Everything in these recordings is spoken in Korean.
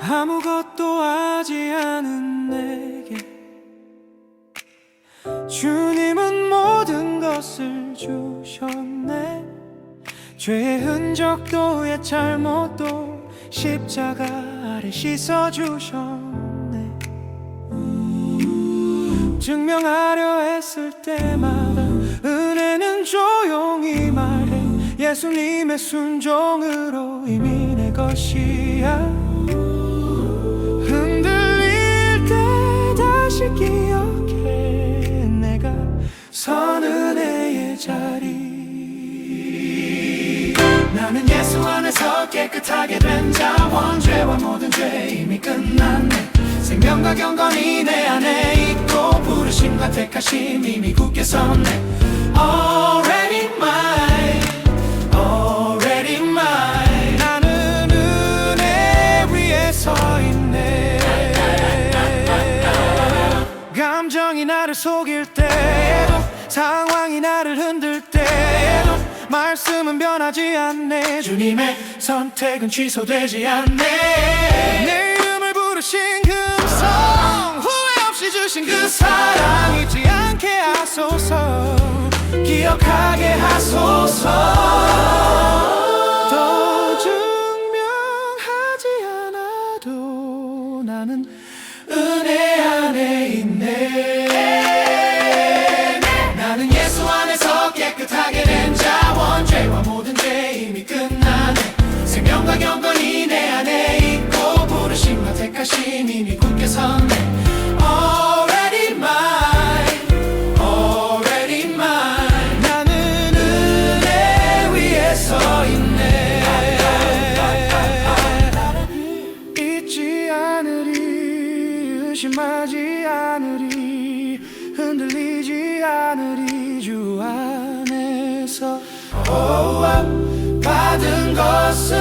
아무것도 하지 않은 내게 주님은 모든 것을 주셨네. 죄의 흔적도 옛 잘못도 십자가 아래 씻어주셨네 증명하려 했을 때마다 은혜는 조용히 말해 예수님의 순종으로 이미 내 것이야. 흔들릴 때 다시 기억해 내가 선 은혜의 자리. 나는 예수 안에서 깨끗하게 된 자원 죄와 모든 죄 이미 끝났네. 생명과 경건이 내 안에 있고 택하심 이미 굳게 섰네. Already mine. Already mine. 나는 은혜 위에 서 있네. 감정이 나를 속일 때에도 상황이 나를 흔들 때에도 말씀은 변하지 않네. 주님의 선택은 취소되지 않네. 내 이름을 부르신 금성 후회 없이 주신 그 사랑 잊지 않게 하소서 기억하게 하소서. 더 증명하지 않아도 나는 은혜 안에 있네. 나는 예수 안에서 깨끗하게 된 자원 죄와 모든 죄 이미 끝나네. 생명과 경건이 내 안에 있고 부르심과 택하심 이미 굳게 섰네 심하지 않으리 흔들리지 않으리 주 안에서. oh, 받은 것을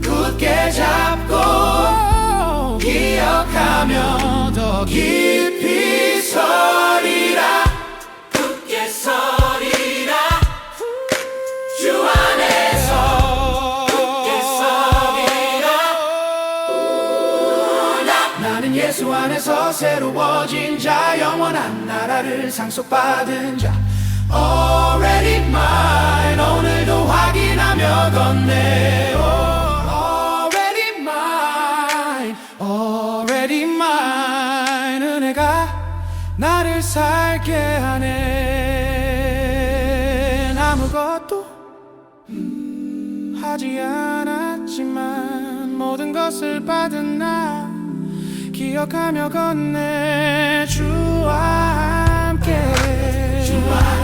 굳게 잡고 기억하며 더 깊이 서리라 예수 안에서 새로워진 자 영원한 나라를 상속받은 자. Already mine 오늘도 확인하며 oh, Already 은혜가 나를 살게 하네. 아무것도 하지 않았지만 모든 것을 받은 나 기억하며 걷네 주와 함께. 주와